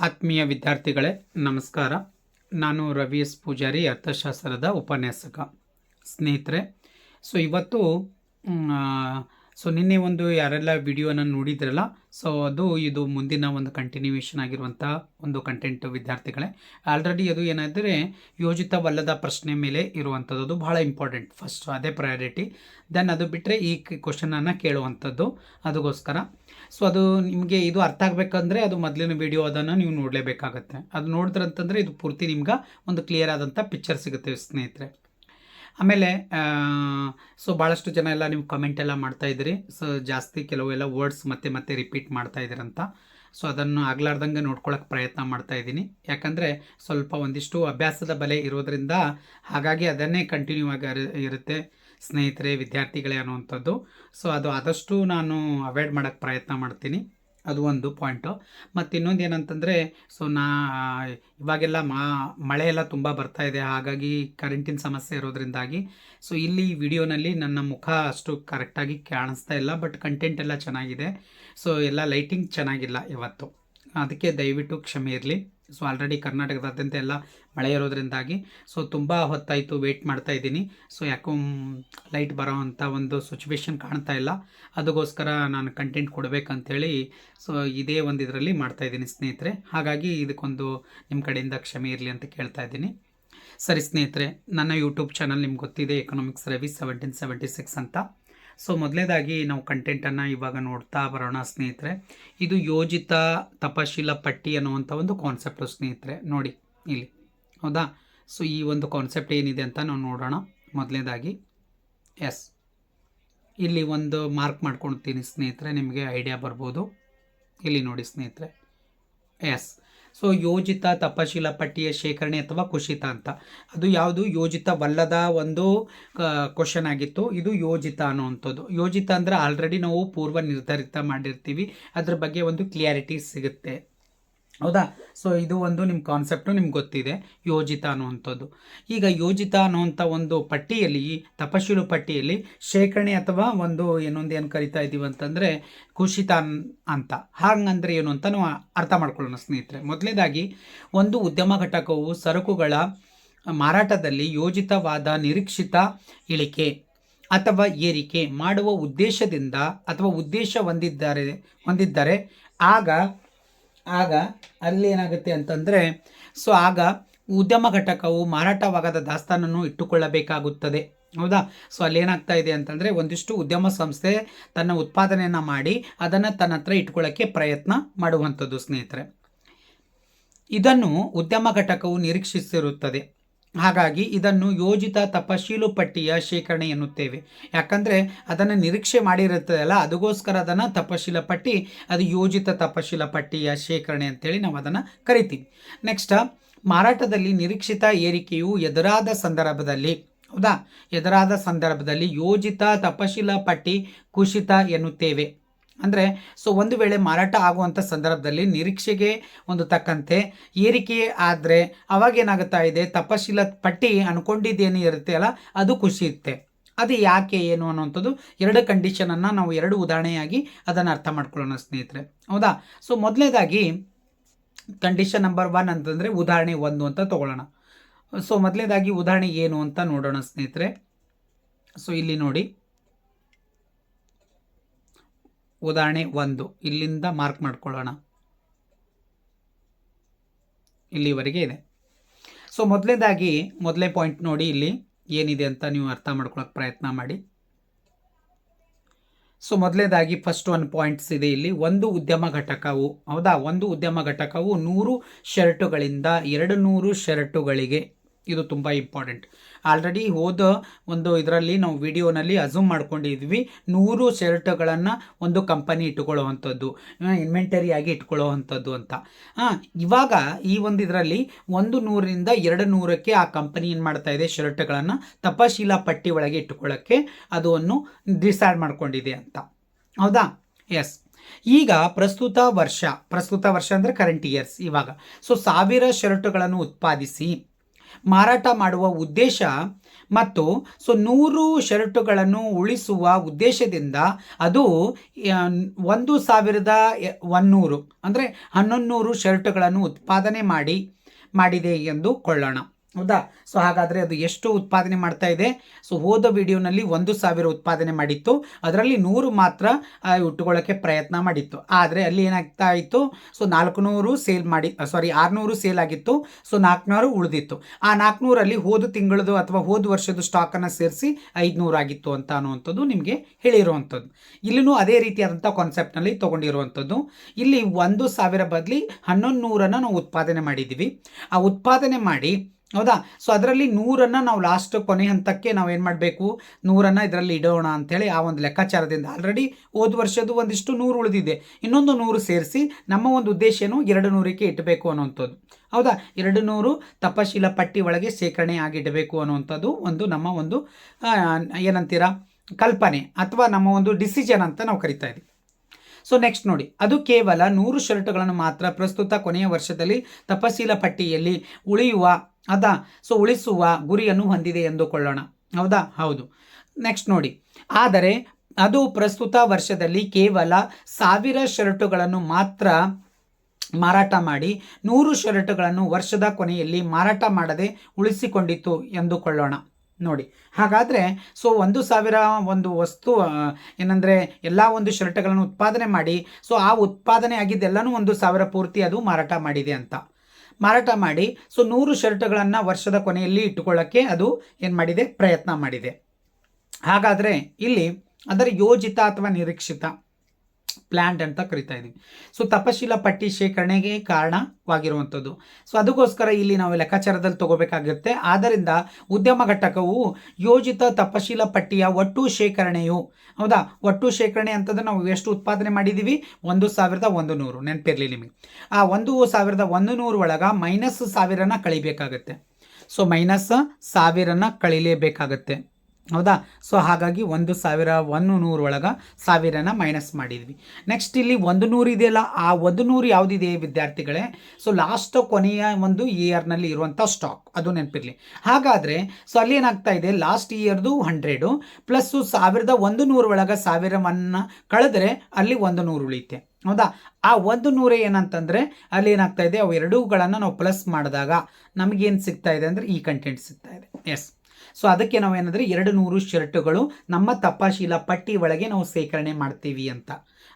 ಆತ್ಮೀಯ ವಿದ್ಯಾರ್ಥಿಗಳೇ ನಮಸ್ಕಾರ. ನಾನು ರವಿ ಎಸ್. ಪೂಜಾರಿ ಅರ್ಥಶಾಸ್ತ್ರದ ಉಪನ್ಯಾಸಕ. ಸ್ನೇಹಿತರೆ ಸೊ ಇವತ್ತು ಸೊ ನಿನ್ನೆ ಒಂದು ಯಾರೆಲ್ಲ ವಿಡಿಯೋನ ನೋಡಿದ್ರಲ್ಲ ಸೊ ಅದು ಇದು ಮುಂದಿನ ಒಂದು ಕಂಟಿನ್ಯೂಯೇಷನ್ ಆಗಿರುವಂಥ ಒಂದು ಕಂಟೆಂಟ್ ವಿದ್ಯಾರ್ಥಿಗಳೇ. ಆಲ್ರೆಡಿ ಅದು ಏನಾದರೆ ಯೋಜಿತವಲ್ಲದ ಪ್ರಶ್ನೆ ಮೇಲೆ ಇರುವಂಥದ್ದು ಅದು ಬಹಳ ಇಂಪಾರ್ಟೆಂಟ್ ಫಸ್ಟ್ ಅದೇ ಪ್ರಯಾರಿಟಿ ದೆನ್ ಅದು ಬಿಟ್ಟರೆ ಈ ಕ್ವಶನನ್ನು ಕೇಳುವಂಥದ್ದು ಅದಕ್ಕೋಸ್ಕರ. ಸೊ ಅದು ನಿಮಗೆ ಇದು ಅರ್ಥ ಆಗಬೇಕಂದ್ರೆ ಅದು ಮೊದಲಿನ ವಿಡಿಯೋ ಅದನ್ನು ನೀವು ನೋಡಲೇಬೇಕಾಗತ್ತೆ. ಅದು ನೋಡಿದ್ರಂತಂದರೆ ಇದು ಪೂರ್ತಿ ನಿಮ್ಗೆ ಒಂದು ಕ್ಲಿಯರ್ ಆದಂಥ ಪಿಕ್ಚರ್ ಸಿಗುತ್ತೆ, ಸ್ನೇಹಿತರೆ. ಆಮೇಲೆ ಸೊ ಭಾಳಷ್ಟು ಜನ ಎಲ್ಲ ನೀವು ಕಮೆಂಟ್ ಎಲ್ಲ ಮಾಡ್ತಾ ಇದ್ದೀರಿ. ಸೊ ಜಾಸ್ತಿ ಕೆಲವೆಲ್ಲ ವರ್ಡ್ಸ್ ಮತ್ತೆ ಮತ್ತೆ ರಿಪೀಟ್ ಮಾಡ್ತಾ ಇದ್ದೀರಂತ. ಸೊ ಅದನ್ನು ಆಗ್ಲಾರ್ದಂಗೆ ನೋಡ್ಕೊಳ್ಳೋಕೆ ಪ್ರಯತ್ನ ಮಾಡ್ತಾ ಇದ್ದೀನಿ. ಯಾಕಂದರೆ ಸ್ವಲ್ಪ ಒಂದಿಷ್ಟು ಅಭ್ಯಾಸದ ಬಲೆ ಇರೋದರಿಂದ ಹಾಗಾಗಿ ಅದನ್ನೇ ಕಂಟಿನ್ಯೂ ಆಗಿ ಇರುತ್ತೆ ಸ್ನೇಹಿತರೆ, ವಿದ್ಯಾರ್ಥಿಗಳೇ ಅನ್ನುವಂಥದ್ದು. ಸೊ ಅದು ಆದಷ್ಟು ನಾನು ಅವಾಯ್ಡ್ ಮಾಡೋಕ್ಕೆ ಪ್ರಯತ್ನ ಮಾಡ್ತೀನಿ. ಅದು ಒಂದು ಪಾಯಿಂಟು ಮತ್ತು ಇನ್ನೊಂದು ಏನಂತಂದರೆ ಸೊ ನಾ ಇವಾಗೆಲ್ಲ ಮಾ ಮಳೆ ಎಲ್ಲ ತುಂಬ ಬರ್ತಾ ಇದೆ, ಹಾಗಾಗಿ ಕರೆಂಟಿನ ಸಮಸ್ಯೆ ಇರೋದ್ರಿಂದಾಗಿ. ಸೊ ಇಲ್ಲಿ ವಿಡಿಯೋನಲ್ಲಿ ನನ್ನ ಮುಖ ಅಷ್ಟು ಕರೆಕ್ಟಾಗಿ ಕಾಣಿಸ್ತಾ ಇಲ್ಲ ಬಟ್ ಕಂಟೆಂಟ್ ಎಲ್ಲ ಚೆನ್ನಾಗಿದೆ. ಸೊ ಎಲ್ಲ ಲೈಟಿಂಗ್ ಚೆನ್ನಾಗಿಲ್ಲ ಇವತ್ತು. ಅದಕ್ಕೆ ದಯವಿಟ್ಟು ಕ್ಷಮೆ ಇರಲಿ. ಸೊ ಆಲ್ರೆಡಿ ಕರ್ನಾಟಕದಾದ್ಯಂತ ಎಲ್ಲ ಮಳೆ ಇರೋದ್ರಿಂದಾಗಿ ಸೊ ತುಂಬ ಹೊತ್ತಾಯಿತು ವೆಯ್ಟ್ ಮಾಡ್ತಾ ಇದ್ದೀನಿ. ಸೊ ಯಾಕೋ ಲೈಟ್ ಬರೋ ಅಂಥ ಒಂದು ಸಿಚುವೇಶನ್ ಕಾಣ್ತಾ ಇಲ್ಲ. ಅದಕ್ಕೋಸ್ಕರ ನಾನು ಕಂಟೆಂಟ್ ಕೊಡಬೇಕಂತೇಳಿ ಸೊ ಇದೇ ಒಂದು ಇದರಲ್ಲಿ ಮಾಡ್ತಾ ಇದ್ದೀನಿ ಸ್ನೇಹಿತರೆ. ಹಾಗಾಗಿ ಇದಕ್ಕೊಂದು ನಿಮ್ಮ ಕಡೆಯಿಂದ ಕ್ಷಮೆ ಇರಲಿ ಅಂತ ಕೇಳ್ತಾ ಇದ್ದೀನಿ. ಸರಿ ಸ್ನೇಹಿತರೆ, ನನ್ನ ಯೂಟ್ಯೂಬ್ ಚಾನಲ್ ನಿಮ್ಗೆ ಗೊತ್ತಿದೆ economics Ravi seventeen seventy six ಅಂತ. ಸೊ ಮೊದಲೇದಾಗಿ ನಾವು ಕಂಟೆಂಟನ್ನು ಇವಾಗ ನೋಡ್ತಾ ಬರೋಣ ಸ್ನೇಹಿತರೆ. ಇದು ಯೋಜಿತ ತಪಶೀಲ ಪಟ್ಟಿ ಅನ್ನುವಂಥ ಒಂದು ಕಾನ್ಸೆಪ್ಟು ಸ್ನೇಹಿತರೆ. ನೋಡಿ, ಇಲ್ಲಿ. ಹೌದಾ? ಸೊ ಈ ಒಂದು ಕಾನ್ಸೆಪ್ಟ್ ಏನಿದೆ ಅಂತ ನಾವು ನೋಡೋಣ. ಮೊದಲನೇದಾಗಿ ಎಸ್. ಇಲ್ಲಿ ಒಂದು ಮಾರ್ಕ್ ಮಾಡ್ಕೊಳ್ತೀನಿ ಸ್ನೇಹಿತರೆ, ನಿಮಗೆ ಐಡಿಯಾ ಬರ್ಬೋದು. ಇಲ್ಲಿ ನೋಡಿ ಸ್ನೇಹಿತರೆ, ಎಸ್. ಸೊ ಯೋಜಿತ ತಪಶೀಲ ಪಟ್ಟಿಯ ಶೇಖರಣೆ ಅಥವಾ ಕುಶಿತ ಅಂತ. ಅದು ಯಾವುದು? ಯೋಜಿತವಲ್ಲದ ಒಂದು ಕ್ವಶನ್ ಆಗಿತ್ತು. ಇದು ಯೋಜಿತ ಅನ್ನುವಂಥದ್ದು. ಯೋಜಿತ ಅಂದರೆ ಆಲ್ರೆಡಿ ನಾವು ಪೂರ್ವ ನಿರ್ಧರಿತ ಮಾಡಿರ್ತೀವಿ. ಅದ್ರ ಬಗ್ಗೆ ಒಂದು ಕ್ಲಿಯಾರಿಟಿ ಸಿಗುತ್ತೆ. ಹೌದಾ? ಸೊ ಇದು ಒಂದು ನಿಮ್ಮ ಕಾನ್ಸೆಪ್ಟು ನಿಮ್ಗೆ ಗೊತ್ತಿದೆ, ಯೋಜಿತ ಅನ್ನುವಂಥದ್ದು. ಈಗ ಯೋಜಿತ ಅನ್ನುವಂಥ ಒಂದು ಪಟ್ಟಿಯಲ್ಲಿ, ತಪಶೀಲು ಪಟ್ಟಿಯಲ್ಲಿ ಶೇಖರಣೆ ಅಥವಾ ಒಂದು ಏನೊಂದು ಏನು ಕರಿತಾ ಇದ್ದೀವಿ ಅಂತಂದರೆ ಕುಶಿತ ಅಂತ. ಹಾಗಂದ್ರೆ ಏನು ಅಂತ ನಾವು ಅರ್ಥ ಮಾಡ್ಕೊಳ್ಳೋಣ ಸ್ನೇಹಿತರೆ. ಮೊದಲನೇದಾಗಿ ಒಂದು ಉದ್ಯಮ ಘಟಕವು ಸರಕುಗಳ ಮಾರಾಟದಲ್ಲಿ ಯೋಜಿತವಾದ ನಿರೀಕ್ಷಿತ ಇಳಿಕೆ ಅಥವಾ ಏರಿಕೆ ಮಾಡುವ ಉದ್ದೇಶದಿಂದ ಅಥವಾ ಉದ್ದೇಶ ಹೊಂದಿದ್ದಾರೆ, ಹೊಂದಿದ್ದರೆ ಆಗ ಆಗ ಅಲ್ಲಿ ಏನಾಗುತ್ತೆ ಅಂತಂದರೆ, ಸೊ ಆಗ ಉದ್ಯಮ ಘಟಕವು ಮಾರಾಟವಾಗದ ದಾಸ್ತಾನನ್ನು ಇಟ್ಟುಕೊಳ್ಳಬೇಕಾಗುತ್ತದೆ. ಹೌದಾ? ಸೊ ಅಲ್ಲಿ ಏನಾಗ್ತಾ ಇದೆ ಅಂತಂದರೆ, ಒಂದಿಷ್ಟು ಉದ್ಯಮ ಸಂಸ್ಥೆ ತನ್ನ ಉತ್ಪಾದನೆಯನ್ನು ಮಾಡಿ ಅದನ್ನು ತನ್ನ ಹತ್ರ ಇಟ್ಕೊಳ್ಳೋಕ್ಕೆ ಪ್ರಯತ್ನ ಮಾಡುವಂಥದ್ದು, ಸ್ನೇಹಿತರೆ. ಇದನ್ನು ಉದ್ಯಮ ಘಟಕವು ನಿರೀಕ್ಷಿಸಿರುತ್ತದೆ. ಹಾಗಾಗಿ ಇದನ್ನು ಯೋಜಿತ ತಪಶೀಲು ಪಟ್ಟಿಯ ಶೇಖರಣೆ ಎನ್ನುತ್ತೇವೆ. ಯಾಕಂದರೆ ಅದನ್ನು ನಿರೀಕ್ಷೆ ಮಾಡಿರುತ್ತದಲ್ಲ, ಅದಕ್ಕೋಸ್ಕರ ಅದನ್ನು ತಪಶೀಲ ಪಟ್ಟಿ, ಅದು ಯೋಜಿತ ತಪಶೀಲ ಪಟ್ಟಿಯ ಶೇಖರಣೆ ಅಂತೇಳಿ ನಾವು ಅದನ್ನು ಕರಿತೀವಿ. ನೆಕ್ಸ್ಟ್ ಮಾರಾಟದಲ್ಲಿ ನಿರೀಕ್ಷಿತ ಏರಿಕೆಯು ಎದುರಾದ ಸಂದರ್ಭದಲ್ಲಿ, ಹೌದಾ? ಎದುರಾದ ಸಂದರ್ಭದಲ್ಲಿ ಯೋಜಿತ ತಪಶೀಲ ಪಟ್ಟಿ ಕುಸಿತ ಎನ್ನುತ್ತೇವೆ. ಅಂದರೆ ಸೊ ಒಂದು ವೇಳೆ ಮಾರಾಟ ಆಗುವಂಥ ಸಂದರ್ಭದಲ್ಲಿ ನಿರೀಕ್ಷೆಗೆ ಒಂದು ತಕ್ಕಂತೆ ಏರಿಕೆ ಆದರೆ ಅವಾಗ ಏನಾಗುತ್ತಾ ಇದೆ? ತಪಶೀಲ ಪಟ್ಟಿ ಅನ್ಕೊಂಡಿದ್ದೇನು ಇರುತ್ತೆ ಅಲ್ಲ, ಅದು ಕುಸಿಯುತ್ತೆ ಅದು ಯಾಕೆ, ಏನು ಅನ್ನುವಂಥದ್ದು ಎರಡು ಕಂಡೀಷನನ್ನು ನಾವು ಎರಡು ಉದಾಹರಣೆಯಾಗಿ ಅದನ್ನು ಅರ್ಥ ಮಾಡ್ಕೊಳ್ಳೋಣ ಸ್ನೇಹಿತರೆ. ಹೌದಾ? ಸೊ ಮೊದಲನೇದಾಗಿ ಕಂಡೀಷನ್ ನಂಬರ್ ಒನ್ ಅಂತಂದರೆ ಉದಾಹರಣೆ ಒಂದು ಅಂತ ತಗೊಳ್ಳೋಣ. ಸೊ ಮೊದಲನೇದಾಗಿ ಉದಾಹರಣೆ ಏನು ಅಂತ ನೋಡೋಣ ಸ್ನೇಹಿತರೆ. ಸೊ ಇಲ್ಲಿ ನೋಡಿ. ಉದಾಹರಣೆ ಒಂದು. ಇಲ್ಲಿಂದ ಮಾರ್ಕ್ ಮಾಡ್ಕೊಳ್ಳೋಣ. ಇಲ್ಲಿವರೆಗೆ ಇದೆ. ಸೊ ಮೊದಲನೇದಾಗಿ ಮೊದಲೇ ಪಾಯಿಂಟ್ ನೋಡಿ ಇಲ್ಲಿ ಏನಿದೆ ಅಂತ ನೀವು ಅರ್ಥ ಮಾಡ್ಕೊಳ್ಳೋಕೆ ಪ್ರಯತ್ನ ಮಾಡಿ. ಸೊ ಮೊದಲನೇದಾಗಿ ಫಸ್ಟ್ ಒನ್ ಪಾಯಿಂಟ್ಸ್ ಇದೆ ಇಲ್ಲಿ. ಒಂದು ಉದ್ಯಮ ಘಟಕವು, ಹೌದಾ? ಒಂದು ಉದ್ಯಮ ಘಟಕವು ನೂರು ಶರ್ಟುಗಳಿಂದ ಎರಡು ನೂರು ಶರ್ಟುಗಳಿಗೆ ಇದು ತುಂಬ ಇಂಪಾರ್ಟೆಂಟ್ ಆಲ್ರೆಡಿ ಹೋದ ಒಂದು ಇದರಲ್ಲಿ ನಾವು ವಿಡಿಯೋನಲ್ಲಿ ಅಝೂಮ್ ಮಾಡ್ಕೊಂಡಿದ್ವಿ, ನೂರು ಶರ್ಟ್ಗಳನ್ನು ಒಂದು ಕಂಪನಿ ಇಟ್ಕೊಳ್ಳುವಂಥದ್ದು ಇನ್ವೆಂಟರಿ ಆಗಿ ಇಟ್ಕೊಳ್ಳುವಂಥದ್ದು ಅಂತ. ಹಾಂ ಇವಾಗ ಈ ಒಂದು ಇದರಲ್ಲಿ ಒಂದು ನೂರರಿಂದ ಎರಡು ನೂರಕ್ಕೆ ಆ ಕಂಪನಿ ಏನು ಮಾಡ್ತಾ ಇದೆ, ಶರ್ಟ್ಗಳನ್ನು ತಪಶೀಲ ಪಟ್ಟಿ ಒಳಗೆ ಇಟ್ಟುಕೊಳ್ಳೋಕ್ಕೆ ಅದನ್ನು ಡಿಸೈಡ್ ಮಾಡ್ಕೊಂಡಿದೆ ಅಂತ. ಹೌದಾ? ಎಸ್ ಈಗ ಪ್ರಸ್ತುತ ವರ್ಷ ಪ್ರಸ್ತುತ ವರ್ಷ ಅಂದರೆ ಕರೆಂಟ್ ಇಯರ್ಸ್ ಇವಾಗ. ಸೊ ಸಾವಿರ ಶರ್ಟ್ಗಳನ್ನು ಉತ್ಪಾದಿಸಿ ಮಾರಾಟ ಮಾಡುವ ಉದ್ದೇಶ ಮತ್ತು ಸೊ ನೂರು ಶರ್ಟುಗಳನ್ನು ಉಳಿಸುವ ಉದ್ದೇಶದಿಂದ ಅದು ಒಂದು ಸಾವಿರದ ಒನ್ನೂರು ಅಂದರೆ ಹನ್ನೊಂದು ನೂರು ಶರ್ಟುಗಳನ್ನು ಉತ್ಪಾದನೆ ಮಾಡಿ, ಮಾಡಿದೆ ಎಂದು ಕೊಳ್ಳೋಣ ಹೌದಾ? ಸೊ ಹಾಗಾದರೆ ಅದು ಎಷ್ಟು ಉತ್ಪಾದನೆ ಮಾಡ್ತಾ ಇದೆ? ಸೊ ಹೋದ ವಿಡಿಯೋನಲ್ಲಿ ಒಂದು ಸಾವಿರ ಉತ್ಪಾದನೆ ಮಾಡಿತ್ತು. ಅದರಲ್ಲಿ ನೂರು ಮಾತ್ರ ಉಟ್ಟುಕೊಳ್ಳೋಕ್ಕೆ ಪ್ರಯತ್ನ ಮಾಡಿತ್ತು. ಆದರೆ ಅಲ್ಲಿ ಏನಾಗ್ತಾ ಇತ್ತು? ಸೊ ನಾಲ್ಕುನೂರು ಸೇಲ್ ಮಾಡಿ ಸಾರಿ ಆರುನೂರು ಸೇಲ್ ಆಗಿತ್ತು. ಸೊ ನಾಲ್ಕುನೂರು ಉಳಿದಿತ್ತು. ಆ ನಾಲ್ಕುನೂರಲ್ಲಿ ಹೋದ ತಿಂಗಳದು ಅಥವಾ ಹೋದ ವರ್ಷದ ಸ್ಟಾಕನ್ನು ಸೇರಿಸಿ ಐದುನೂರು ಆಗಿತ್ತು ಅಂತ ಅನ್ನುವಂಥದ್ದು ನಿಮಗೆ ಹೇಳಿರುವಂಥದ್ದು. ಇಲ್ಲಿನೂ ಅದೇ ರೀತಿಯಾದಂಥ ಕಾನ್ಸೆಪ್ಟ್ನಲ್ಲಿ ತೊಗೊಂಡಿರುವಂಥದ್ದು. ಇಲ್ಲಿ ಒಂದು ಸಾವಿರ ಬದಲಿ ಹನ್ನೊಂದು ನೂರನ್ನು ನಾವು ಉತ್ಪಾದನೆ ಮಾಡಿದ್ದೀವಿ. ಆ ಉತ್ಪಾದನೆ ಮಾಡಿ ಹೌದಾ? ಸೊ ಅದರಲ್ಲಿ ನೂರನ್ನು ನಾವು ಲಾಸ್ಟ್ ಕೊನೆ ಹಂತಕ್ಕೆ ನಾವು ಏನು ಮಾಡಬೇಕು? ನೂರನ್ನು ಇದರಲ್ಲಿ ಇಡೋಣ ಅಂಥೇಳಿ ಆ ಒಂದು ಲೆಕ್ಕಾಚಾರದಿಂದ ಆಲ್ರೆಡಿ ಹೋದ ವರ್ಷದ್ದು ಒಂದಿಷ್ಟು ನೂರು ಉಳಿದಿದೆ. ಇನ್ನೊಂದು ನೂರು ಸೇರಿಸಿ ನಮ್ಮ ಒಂದು ಉದ್ದೇಶ ಏನು? ಎರಡು ನೂರಕ್ಕೆ ಇಟ್ಟಬೇಕು ಅನ್ನುವಂಥದ್ದು. ಹೌದಾ? ಎರಡು ನೂರು ತಪಶೀಲ ಪಟ್ಟಿ ಒಳಗೆ ಶೇಖರಣೆ ಆಗಿಡಬೇಕು ಅನ್ನುವಂಥದ್ದು ಒಂದು ನಮ್ಮ ಒಂದು ಏನಂತೀರಾ? ಕಲ್ಪನೆ ಅಥವಾ ನಮ್ಮ ಒಂದು ಡಿಸಿಷನ್ ಅಂತ ನಾವು ಕರಿತಾ ಇದ್ದೀವಿ ಸೊ ನೆಕ್ಸ್ಟ್ ನೋಡಿ. ಅದು ಕೇವಲ ನೂರು ಶರ್ಟ್ಗಳನ್ನು ಮಾತ್ರ ಪ್ರಸ್ತುತ ಕೊನೆಯ ವರ್ಷದಲ್ಲಿ ತಪಶೀಲ ಪಟ್ಟಿಯಲ್ಲಿ ಉಳಿಯುವ ಅದ? ಸೊ ಉಳಿಸುವ ಗುರಿಯನ್ನು ಹೊಂದಿದೆ ಎಂದುಕೊಳ್ಳೋಣ. ಹೌದಾ? ಹೌದು. ನೆಕ್ಸ್ಟ್ ನೋಡಿ. ಆದರೆ ಅದು ಪ್ರಸ್ತುತ ವರ್ಷದಲ್ಲಿ ಕೇವಲ ಸಾವಿರ ಶರ್ಟುಗಳನ್ನು ಮಾತ್ರ ಮಾರಾಟ ಮಾಡಿ ನೂರು ಶರ್ಟುಗಳನ್ನು ವರ್ಷದ ಕೊನೆಯಲ್ಲಿ ಮಾರಾಟ ಮಾಡದೆ ಉಳಿಸಿಕೊಂಡಿತ್ತು ಎಂದುಕೊಳ್ಳೋಣ. ನೋಡಿ. ಹಾಗಾದರೆ ಸೊ ಒಂದು ಸಾವಿರ ಒಂದು ವಸ್ತು ಏನಂದರೆ ಎಲ್ಲ ಒಂದು ಶರ್ಟ್ಗಳನ್ನು ಉತ್ಪಾದನೆ ಮಾಡಿ ಸೊ ಆ ಉತ್ಪಾದನೆ ಆಗಿದ್ದೆಲ್ಲನೂ ಒಂದು ಸಾವಿರ ಪೂರ್ತಿ ಅದು ಮಾರಾಟ ಮಾಡಿದೆ ಅಂತ. ಮಾರಾಟ ಮಾಡಿ. ಸೊ ನೂರು ಶರ್ಟ್ಗಳನ್ನು ವರ್ಷದ ಕೊನೆಯಲ್ಲಿ ಇಟ್ಟುಕೊಳ್ಳೋಕ್ಕೆ ಅದು ಏನು ಮಾಡಿದೆ? ಪ್ರಯತ್ನ ಮಾಡಿದೆ. ಹಾಗಾದರೆ ಇಲ್ಲಿ ಅದರ ಯೋಜಿತ ಅಥವಾ ನಿರೀಕ್ಷಿತ ಪ್ಲ್ಯಾಂಡ್ ಅಂತ ಕರಿತಾ ಇದ್ದೀವಿ ಸೊ ತಪಶೀಲ ಪಟ್ಟಿ ಶೇಖರಣೆಗೆ ಕಾರಣವಾಗಿರುವಂಥದ್ದು. ಸೊ ಅದಕ್ಕೋಸ್ಕರ ಇಲ್ಲಿ ನಾವು ಲೆಕ್ಕಾಚಾರದಲ್ಲಿ ತಗೋಬೇಕಾಗುತ್ತೆ ಆದ್ದರಿಂದ ಉದ್ಯಮ ಘಟಕವು ಯೋಜಿತ ತಪಶೀಲ ಪಟ್ಟಿಯ ಒಟ್ಟು ಶೇಖರಣೆಯು, ಹೌದಾ? ಒಟ್ಟು ಶೇಖರಣೆ ಅಂತಂದ್ರೆ ನಾವು ಎಷ್ಟು ಉತ್ಪಾದನೆ ಮಾಡಿದ್ದೀವಿ ಒಂದು ಸಾವಿರದ ಒಂದು ನೂರು ನೆನಪಿರಲಿ ನಿಮಗೆ. ಆ ಒಂದು ಸಾವಿರದ ಒಂದು ನೂರು ಒಳಗ ಮೈನಸ್ ಸಾವಿರನ ಕಳಿಬೇಕಾಗತ್ತೆ. ಸೊ ಮೈನಸ್ ಸಾವಿರನ ಕಳಿಲೇಬೇಕಾಗತ್ತೆ. ಹೌದಾ? ಸೊ ಹಾಗಾಗಿ ಒಂದು ಸಾವಿರ ಒಂದು ನೂರು ಒಳಗೆ ಸಾವಿರನ ಮೈನಸ್ ಮಾಡಿದ್ವಿ. ನೆಕ್ಸ್ಟ್ ಇಲ್ಲಿ ಒಂದು ನೂರು ಇದೆಯಲ್ಲ, ಆ ಒಂದು ನೂರು ಯಾವುದಿದೆ ವಿದ್ಯಾರ್ಥಿಗಳೇ? ಸೊ ಲಾಸ್ಟ್ ಕೊನೆಯ ಒಂದು ಇಯರ್ನಲ್ಲಿ ಇರುವಂಥ ಸ್ಟಾಕ್ ಅದು ನೆನಪಿರಲಿ. ಹಾಗಾದರೆ ಸೊ ಅಲ್ಲಿ ಏನಾಗ್ತಾ ಇದೆ? ಲಾಸ್ಟ್ ಇಯರ್ದು ಹಂಡ್ರೆಡು ಪ್ಲಸ್ಸು ಸಾವಿರದ ಒಂದು ನೂರು ಒಳಗೆ ಸಾವಿರವನ್ನು ಕಳೆದ್ರೆ ಅಲ್ಲಿ ಒಂದು ನೂರು ಉಳಿಯುತ್ತೆ. ಹೌದಾ? ಆ ಒಂದು ನೂರೇ ಏನಂತಂದರೆ, ಅಲ್ಲಿ ಏನಾಗ್ತಾ ಇದೆ? ಅವು ಎರಡೂಗಳನ್ನು ನಾವು ಪ್ಲಸ್ ಮಾಡಿದಾಗ ನಮಗೇನು ಸಿಗ್ತಾ ಇದೆ ಅಂದರೆ ಈ ಕಂಟೆಂಟ್ ಸಿಗ್ತಾ ಇದೆ. ಎಸ್ ಸೊ ಅದಕ್ಕೆ ನಾವು ಏನಂದರೆ ಎರಡು ನೂರು ಶರ್ಟುಗಳು ನಮ್ಮ ತಪಾಶೀಲ ಪಟ್ಟಿ ಒಳಗೆ ನಾವು ಸೇಕರಣೆ ಮಾಡ್ತೀವಿ ಅಂತ.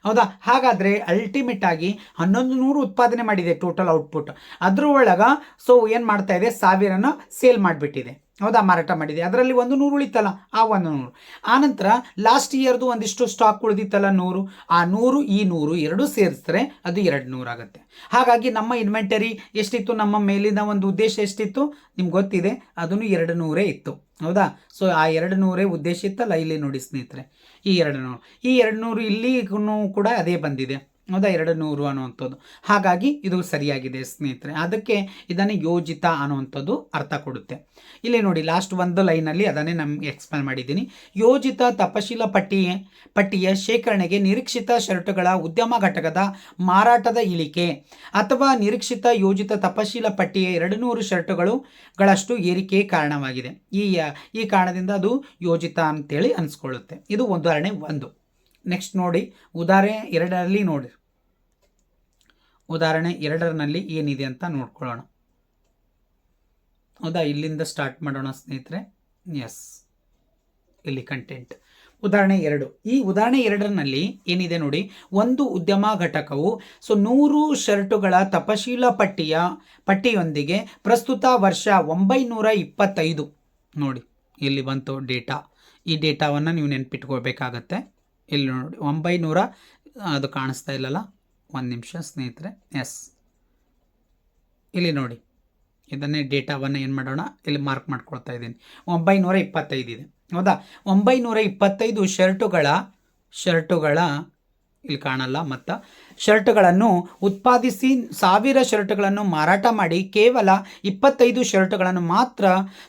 ಹೌದಾ? ಹಾಗಾದರೆ ಅಲ್ಟಿಮೇಟ್ ಆಗಿ ಹನ್ನೊಂದು ನೂರು ಉತ್ಪಾದನೆ ಮಾಡಿದೆ ಟೋಟಲ್ ಔಟ್ಪುಟ್ ಅದ್ರ ಒಳಗೆ ಸೊ ಏನು ಮಾಡ್ತಾ ಇದೆ? ಸಾವಿರನ ಸೇಲ್ ಮಾಡಿಬಿಟ್ಟಿದೆ. ಹೌದಾ? ಮಾರಾಟ ಮಾಡಿದೆ. ಅದರಲ್ಲಿ ಒಂದು ನೂರು ಉಳಿತಲ್ಲ? ಆ ಒಂದು ನೂರು. ಆನಂತರ ಲಾಸ್ಟ್ ಇಯರ್ದು ಒಂದಿಷ್ಟು ಸ್ಟಾಕ್ ಉಳಿದಿತ್ತಲ್ಲ ನೂರು? ಆ ನೂರು, ಈ ನೂರು ಎರಡು ಸೇರಿಸಿದ್ರೆ ಅದು ಎರಡು ನೂರು ಆಗುತ್ತೆ. ಹಾಗಾಗಿ ನಮ್ಮ ಇನ್ವೆಂಟರಿ ಎಷ್ಟಿತ್ತು? ನಮ್ಮ ಮೇಲಿನ ಒಂದು ಉದ್ದೇಶ ಎಷ್ಟಿತ್ತು? ನಿಮ್ಗೆ ಗೊತ್ತಿದೆ, ಅದನ್ನು ಎರಡು ನೂರೇ ಇತ್ತು. ಹೌದಾ? ಸೊ ಆ ಎರಡು ನೂರೇ ಉದ್ದೇಶ ಇತ್ತಲ್ಲ ಇಲ್ಲಿ ನೋಡಿ ಸ್ನೇಹಿತರೆ. ಈ ಎರಡು ನೂರು. ಈ ಎರಡು ನೂರು ಇಲ್ಲಿಗೂ ಕೂಡ ಅದೇ ಬಂದಿದೆ. ಹೌದಾ ಎರಡು ನೂರು ಅನ್ನುವಂಥದ್ದು. ಹಾಗಾಗಿ ಇದು ಸರಿಯಾಗಿದೆ ಸ್ನೇಹಿತರೆ. ಅದಕ್ಕೆ ಇದನ್ನು ಯೋಜಿತ ಅನ್ನುವಂಥದ್ದು ಅರ್ಥ ಕೊಡುತ್ತೆ. ಇಲ್ಲಿ ನೋಡಿ ಲಾಸ್ಟ್ ಒಂದು ಲೈನಲ್ಲಿ ಅದನ್ನೇ ನಮ್ಗೆ ಎಕ್ಸ್ಪ್ಲೇನ್ ಮಾಡಿದ್ದೀನಿ. ಯೋಜಿತ ತಪಶೀಲ ಪಟ್ಟಿ ಪಟ್ಟಿಯ ಶೇಖರಣೆಗೆ ನಿರೀಕ್ಷಿತ ಶರ್ಟುಗಳ ಉದ್ಯಮ ಘಟಕದ ಮಾರಾಟದ ಇಳಿಕೆ ಅಥವಾ ನಿರೀಕ್ಷಿತ ಯೋಜಿತ ತಪಶೀಲ ಪಟ್ಟಿಯ ಎರಡು ನೂರು ಶರ್ಟುಗಳು ಗಳಷ್ಟು ಏರಿಕೆ ಕಾರಣವಾಗಿದೆ. ಈ ಈ ಕಾರಣದಿಂದ ಅದು ಯೋಜಿತ ಅಂತೇಳಿ ಅನಿಸ್ಕೊಳ್ಳುತ್ತೆ. ಇದು ಉದಾಹರಣೆ ಒಂದು. ನೆಕ್ಸ್ಟ್ ನೋಡಿ, ಉದಾಹರಣೆ ಎರಡರಲ್ಲಿ ನೋಡಿ ಉದಾಹರಣೆ ಎರಡರಲ್ಲಿ ಏನಿದೆ ಅಂತ ನೋಡ್ಕೊಳ್ಳೋಣ. ಹೌದಾ? ಇಲ್ಲಿಂದ ಸ್ಟಾರ್ಟ್ ಮಾಡೋಣ ಸ್ನೇಹಿತರೆ. ಎಸ್ ಇಲ್ಲಿ ಕಂಟೆಂಟ್ ಉದಾಹರಣೆ ಎರಡು. ಈ ಉದಾಹರಣೆ ಎರಡರಲ್ಲಿ ಏನಿದೆ ನೋಡಿ? ಒಂದು ಉದ್ಯಮ ಘಟಕವು ಸೊ ನೂರು ಶರ್ಟುಗಳ ತಪಶೀಲ ಪಟ್ಟಿಯ, ಪಟ್ಟಿಯೊಂದಿಗೆ ಪ್ರಸ್ತುತ ವರ್ಷ ಒಂಬೈನೂರ ಇಪ್ಪತ್ತೈದು ನೋಡಿ, ಇಲ್ಲಿ ಬಂತು ಡೇಟಾ ಈ ಡೇಟಾವನ್ನು ನೀವು ನೆನ್ಪಿಟ್ಕೋಬೇಕಾಗತ್ತೆ ಇಲ್ಲಿ ನೋಡಿ, ಒಂಬೈನೂರ, ಅದು ಕಾಣಿಸ್ತಾ ಇಲ್ಲಲ್ಲ? ಒಂದು ನಿಮಿಷ ಸ್ನೇಹಿತರೆ, ಎಸ್. ಇಲ್ಲಿ ನೋಡಿ, ಇದನ್ನೇ ಡೇಟಾವನ್ನು ಏನು ಮಾಡೋಣ? ಇಲ್ಲಿ ಮಾರ್ಕ್ ಮಾಡ್ಕೊಳ್ತಾ ಇದ್ದೀನಿ. ಒಂಬೈನೂರ ಇಪ್ಪತ್ತೈದು ಇದೆ. ಹೌದಾ? ಒಂಬೈನೂರ ಇಪ್ಪತ್ತೈದು ಶರ್ಟುಗಳ ಶರ್ಟುಗಳ, ಇಲ್ಲಿ ಕಾಣಲ್ಲ ಮತ್ತು, ಶರ್ಟ್ಗಳನ್ನು ಉತ್ಪಾದಿಸಿ ಸಾವಿರ ಶರ್ಟ್ಗಳನ್ನು ಮಾರಾಟ ಮಾಡಿ ಕೇವಲ ಇಪ್ಪತ್ತೈದು ಶರ್ಟ್ಗಳನ್ನು ಮಾತ್ರ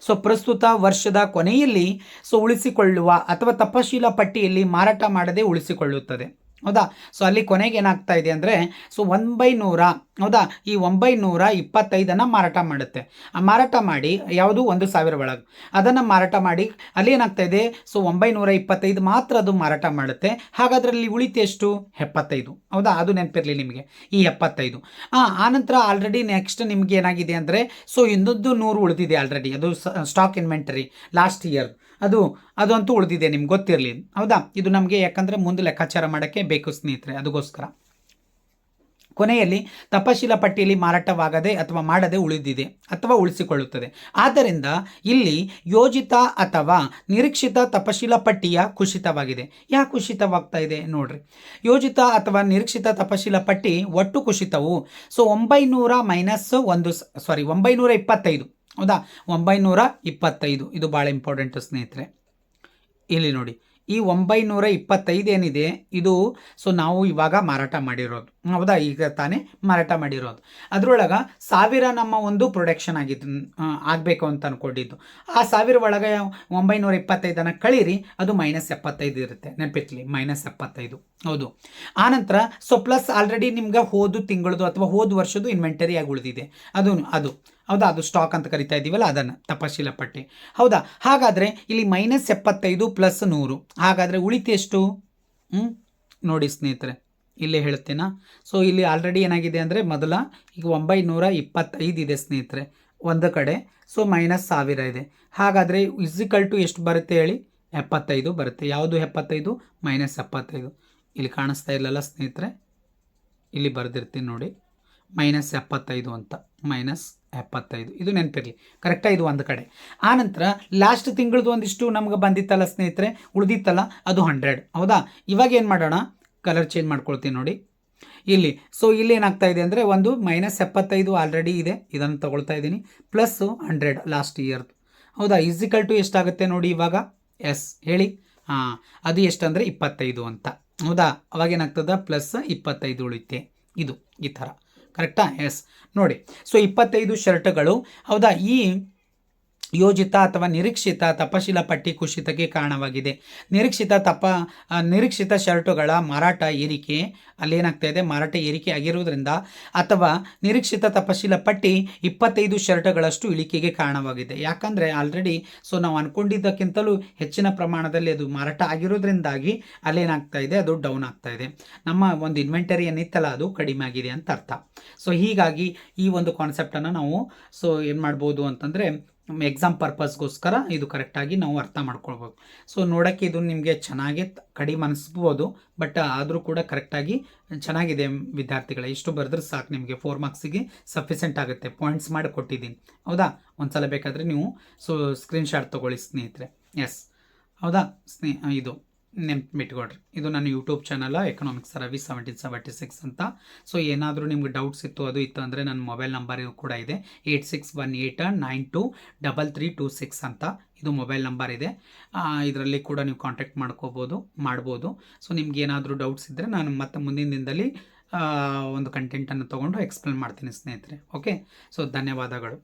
ಸೊ ಪ್ರಸ್ತುತ ವರ್ಷದ ಕೊನೆಯಲ್ಲಿ ಸೊ, ಉಳಿಸಿಕೊಳ್ಳುವ ಅಥವಾ ತಪಶೀಲ ಪಟ್ಟಿಯಲ್ಲಿ ಮಾರಾಟ ಮಾಡದೆ ಉಳಿಸಿಕೊಳ್ಳುತ್ತದೆ. ಹೌದಾ? ಸೊ ಅಲ್ಲಿ ಕೊನೆಗೆ ಏನಾಗ್ತಾ ಇದೆ ಅಂದರೆ ಸೊ ಒಂಬೈನೂರ, ಹೌದಾ? ಈ ಒಂಬೈನೂರ ಇಪ್ಪತ್ತೈದನ್ನು ಮಾರಾಟ ಮಾಡುತ್ತೆ. ಆ ಮಾರಾಟ ಮಾಡಿ, ಯಾವುದು? ಒಂದು ಸಾವಿರ ಒಳಗೆ. ಅದನ್ನು ಮಾರಾಟ ಮಾಡಿ, ಅಲ್ಲಿ ಏನಾಗ್ತಾ ಇದೆ? ಸೊ ಒಂಬೈನೂರ ಇಪ್ಪತ್ತೈದು ಮಾತ್ರ ಅದು ಮಾರಾಟ ಮಾಡುತ್ತೆ. ಹಾಗಾದ್ರಲ್ಲಿ ಉಳಿತು ಎಷ್ಟು? ಎಪ್ಪತ್ತೈದು. ಹೌದಾ? ಅದು ನೆನಪಿರಲಿ ನಿಮಗೆ. ಈ ಎಪ್ಪತ್ತೈದು. ಹಾಂ ಆನಂತರ ಆಲ್ರೆಡಿ ನೆಕ್ಸ್ಟ್ ನಿಮಗೆ ಏನಾಗಿದೆ ಅಂದರೆ ಸೊ ಇನ್ನೊಂದು ನೂರು ಉಳಿದಿದೆ ಆಲ್ರೆಡಿ ಅದು ಸ್ಟಾಕ್ ಇನ್ವೆಂಟರಿ ಲಾಸ್ಟ್ ಇಯರ್ ಅದು ಅದು ಅಂತೂ ಉಳಿದಿದೆ ನಿಮ್ಗೆ ಗೊತ್ತಿರಲಿ. ಹೌದಾ? ಇದು ನಮಗೆ ಯಾಕಂದರೆ ಮುಂದೆ ಲೆಕ್ಕಾಚಾರ ಮಾಡೋಕ್ಕೆ ಬೇಕು ಸ್ನೇಹಿತರೆ ಅದಕ್ಕೋಸ್ಕರ ಕೊನೆಯಲ್ಲಿ, ತಪಶೀಲ ಪಟ್ಟಿಯಲ್ಲಿ ಮಾರಾಟವಾಗದೆ ಅಥವಾ ಮಾಡದೆ ಉಳಿದಿದೆ ಅಥವಾ ಉಳಿಸಿಕೊಳ್ಳುತ್ತದೆ. ಆದ್ದರಿಂದ ಇಲ್ಲಿ ಯೋಜಿತ ಅಥವಾ ನಿರೀಕ್ಷಿತ ತಪಶೀಲ ಪಟ್ಟಿಯ ಕುಸಿತವಾಗಿದೆ. ಯಾಕೆ ಕುಸಿತವಾಗ್ತಾ ಇದೆ ನೋಡ್ರಿ. ಯೋಜಿತ ಅಥವಾ ನಿರೀಕ್ಷಿತ ತಪಶೀಲ ಪಟ್ಟಿ ಒಟ್ಟು ಕುಸಿತವು, ಸೊ ಒಂಬೈನೂರ ಮೈನಸ್ ಒಂದು ಸಾರಿ ಒಂಬೈನೂರ ಇಪ್ಪತ್ತೈದು. ಹೌದಾ? ಒಂಬೈನೂರ ಇಪ್ಪತ್ತೈದು ಇದು ಭಾಳ ಇಂಪಾರ್ಟೆಂಟ್ ಸ್ನೇಹಿತರೆ. ಇಲ್ಲಿ ನೋಡಿ. ಈ ಒಂಬೈನೂರ ಇಪ್ಪತ್ತೈದು ಏನಿದೆ? ಇದು ಸೊ ನಾವು ಇವಾಗ ಮಾರಾಟ ಮಾಡಿರೋದು. ಹೌದಾ? ಈಗ ತಾನೇ ಮಾರಾಟ ಮಾಡಿರೋದು. ಅದರೊಳಗೆ ಸಾವಿರ ನಮ್ಮ ಒಂದು ಪ್ರೊಡಕ್ಷನ್ ಆಗಿದ್ದು ಆಗಬೇಕು ಅಂತ ಅಂದ್ಕೊಂಡಿದ್ದು ಆ ಸಾವಿರ ಒಳಗೆ ಒಂಬೈನೂರ ಇಪ್ಪತ್ತೈದನ್ನು ಕಳೀರಿ, ಅದು ಮೈನಸ್ ಎಪ್ಪತ್ತೈದು ಇರುತ್ತೆ. ನೆನಪಿಟ್ಲಿ ಮೈನಸ್ ಎಪ್ಪತ್ತೈದು. ಹೌದು. ಆನಂತರ ಸೊ ಪ್ಲಸ್ ಆಲ್ರೆಡಿ ನಿಮ್ಗೆ ಹೋದ ತಿಂಗಳದು ಅಥವಾ ಹೋದ ವರ್ಷದ್ದು ಇನ್ವೆಂಟರಿ ಆಗಿ ಉಳಿದಿದೆ. ಅದು ಅದು. ಹೌದಾ, ಅದು ಸ್ಟಾಕ್ ಅಂತ ಕರಿತಾ ಇದ್ದೀವಲ್ಲ ಅದನ್ನು, ತಪಶೀಲ ಪಟ್ಟಿ. ಹೌದಾ, ಹಾಗಾದರೆ ಇಲ್ಲಿ ಮೈನಸ್ ಎಪ್ಪತ್ತೈದು ಪ್ಲಸ್ ನೂರು. ಹಾಗಾದರೆ ಉಳಿತು ಎಷ್ಟು? ಹ್ಞೂ ನೋಡಿ ಸ್ನೇಹಿತರೆ, ಇಲ್ಲೇ ಹೇಳ್ತೇನಾ? ಸೊ ಇಲ್ಲಿ ಆಲ್ರೆಡಿ ಏನಾಗಿದೆ ಅಂದರೆ ಮೊದಲ ಈಗ ಒಂಬೈನೂರ ಇಪ್ಪತ್ತೈದು ಇದೆ ಸ್ನೇಹಿತರೆ, ಒಂದು ಕಡೆ. ಸೊ ಮೈನಸ್ ಸಾವಿರ ಇದೆ. ಹಾಗಾದರೆ ಇಸಿಕಲ್ ಟು ಎಷ್ಟು ಬರುತ್ತೆ ಹೇಳಿ? ಎಪ್ಪತ್ತೈದು ಬರುತ್ತೆ. ಯಾವುದು ಎಪ್ಪತ್ತೈದು? ಮೈನಸ್ ಎಪ್ಪತ್ತೈದು. ಇಲ್ಲಿ ಕಾಣಿಸ್ತಾ ಇಲ್ಲಲ್ಲ ಸ್ನೇಹಿತರೆ? ಇಲ್ಲಿ ಬರೆದಿರ್ತೀನಿ ನೋಡಿ. ಮೈನಸ್ ಎಪ್ಪತ್ತೈದು ಅಂತ. ಮೈನಸ್ ಎಪ್ಪತ್ತೈದು. ಇದು ನೆನಪಿರಲಿ. ಕರೆಕ್ಟಾಗಿ ಇದು ಒಂದು ಕಡೆ. ಆನಂತರ ಲಾಸ್ಟ್ ತಿಂಗಳದು ಒಂದಿಷ್ಟು ನಮ್ಗೆ ಬಂದಿತ್ತಲ್ಲ ಸ್ನೇಹಿತರೆ, ಉಳಿದಿತ್ತಲ್ಲ, ಅದು ಹಂಡ್ರೆಡ್ ಹೌದಾ? ಇವಾಗ ಏನು ಮಾಡೋಣ? ಕಲರ್ ಚೇಂಜ್ ಮಾಡ್ಕೊಳ್ತೀನಿ ನೋಡಿ. ಇಲ್ಲಿ ಸೊ ಇಲ್ಲಿ ಏನಾಗ್ತಾ ಇದೆ ಅಂದರೆ ಒಂದು ಮೈನಸ್ ಎಪ್ಪತ್ತೈದು ಆಲ್ರೆಡಿ ಇದೆ. ಇದನ್ನು ತಗೊಳ್ತಾ ಇದ್ದೀನಿ. ಪ್ಲಸ್ಸು ಹಂಡ್ರೆಡ್ ಲಾಸ್ಟ್ ಇಯರ್ದು ಹೌದಾ? ಇಸಿಕಲ್ ಟು ಎಷ್ಟಾಗುತ್ತೆ ನೋಡಿ ಇವಾಗ? ಎಸ್ ಹೇಳಿ. ಹಾಂ, ಅದು ಎಷ್ಟಂದರೆ ಇಪ್ಪತ್ತೈದು ಅಂತ. ಹೌದಾ? ಅವಾಗ ಏನಾಗ್ತದ? ಪ್ಲಸ್ ಇಪ್ಪತ್ತೈದು ಉಳಿತೆ ಇದು ಈ ಥರ. ಕರೆಕ್ಟಾ? ಎಸ್ ನೋಡಿ ಸೊ ಇಪ್ಪತ್ತೈದು ಶರ್ಟ್ಗಳು. ಹೌದಾ? ಈ ಯೋಜಿತ ಅಥವಾ ನಿರೀಕ್ಷಿತ ತಪಶೀಲ ಪಟ್ಟಿ ಕುಸಿತಕ್ಕೆ ಕಾರಣವಾಗಿದೆ. ನಿರೀಕ್ಷಿತ ತಪ ನಿರೀಕ್ಷಿತ ಶರ್ಟುಗಳ ಮಾರಾಟ ಏರಿಕೆ ಅಲ್ಲೇನಾಗ್ತಾ ಇದೆ? ಮಾರಾಟ ಏರಿಕೆ ಆಗಿರುವುದರಿಂದ ಅಥವಾ ನಿರೀಕ್ಷಿತ ತಪಶೀಲ ಪಟ್ಟಿ ಇಪ್ಪತ್ತೈದು ಶರ್ಟುಗಳಷ್ಟು ಇಳಿಕೆಗೆ ಕಾರಣವಾಗಿದೆ. ಯಾಕಂದರೆ ಆಲ್ರೆಡಿ ಸೊ ನಾವು ಅಂದ್ಕೊಂಡಿದ್ದಕ್ಕಿಂತಲೂ ಹೆಚ್ಚಿನ ಪ್ರಮಾಣದಲ್ಲಿ ಅದು ಮಾರಾಟ ಆಗಿರೋದ್ರಿಂದಾಗಿ ಅಲ್ಲೇನಾಗ್ತಾ ಇದೆ? ಅದು ಡೌನ್ ಆಗ್ತಾ ಇದೆ. ನಮ್ಮ ಒಂದು ಇನ್ವೆಂಟರಿ ಏನಿತ್ತಲ್ಲ ಅದು ಕಡಿಮೆ ಆಗಿದೆ ಅಂತ ಅರ್ಥ. ಸೊ ಹೀಗಾಗಿ ಈ ಒಂದು ಕಾನ್ಸೆಪ್ಟನ್ನು ನಾವು ಸೊ ಏನು ಮಾಡ್ಬೋದು ಅಂತಂದರೆ ಎಕ್ಸಾಮ್ ಪರ್ಪಸ್ಗೋಸ್ಕರ ಇದು ಕರೆಕ್ಟಾಗಿ ನಾವು ಅರ್ಥ ಮಾಡ್ಕೊಳ್ಬೋದು. ಸೊ ನೋಡೋಕ್ಕೆ ಇದು ನಿಮಗೆ ಚೆನ್ನಾಗಿ ಕಡಿಮೆ ಅನಿಸ್ಬೋದು ಬಟ್ ಆದರೂ ಕೂಡ ಕರೆಕ್ಟಾಗಿ ಚೆನ್ನಾಗಿದೆ ವಿದ್ಯಾರ್ಥಿಗಳೇ. ಇಷ್ಟು ಬರೆದ್ರೆ ಸಾಕು ನಿಮಗೆ. ಫೋರ್ ಮಾರ್ಕ್ಸಿಗೆ ಸಫಿಸೆಂಟ್ ಆಗುತ್ತೆ. ಪಾಯಿಂಟ್ಸ್ ಮಾಡಿ ಕೊಟ್ಟಿದ್ದೀನಿ. ಹೌದಾ? ಒಂದ್ಸಲ ಬೇಕಾದರೆ ನೀವು ಸೊ ಸ್ಕ್ರೀನ್ಶಾಟ್ ತೊಗೊಳ್ಳಿ ಸ್ನೇಹಿತರೆ. ಎಸ್ ಹೌದಾ? ಸ್ನೇಹ, ಇದು. ನೆನ್ಪಿಟ್ಕೊಡ್ರಿ ಇದು ನನ್ನ YouTube channel economics Ravi seventeen seventy six ಅಂತ. ಸೊ ಏನಾದರೂ ನಿಮ್ಗೆ ಡೌಟ್ಸ್ ಇತ್ತು, ಅದು ಇತ್ತು ಅಂದರೆ ನನ್ನ ಮೊಬೈಲ್ ನಂಬರ್ ಕೂಡ ಇದೆ. Eight six one eight nine two double three two six ಅಂತ ಇದು ಮೊಬೈಲ್ ನಂಬರ್ ಇದೆ. ಇದರಲ್ಲಿ ಕೂಡ ನೀವು ಕಾಂಟ್ಯಾಕ್ಟ್ ಮಾಡ್ಕೋಬೋದು, ಮಾಡ್ಬೋದು. ಸೊ ನಿಮ್ಗೆ ಏನಾದರೂ ಡೌಟ್ಸ್ ಇದ್ದರೆ ನಾನು ಮತ್ತೆ ಮುಂದಿನ ದಿನದಲ್ಲಿ ಒಂದು ಕಂಟೆಂಟನ್ನು ತೊಗೊಂಡು ಎಕ್ಸ್ಪ್ಲೇನ್ ಮಾಡ್ತೀನಿ ಸ್ನೇಹಿತರೆ. ಓಕೆ ಸೊ ಧನ್ಯವಾದಗಳು.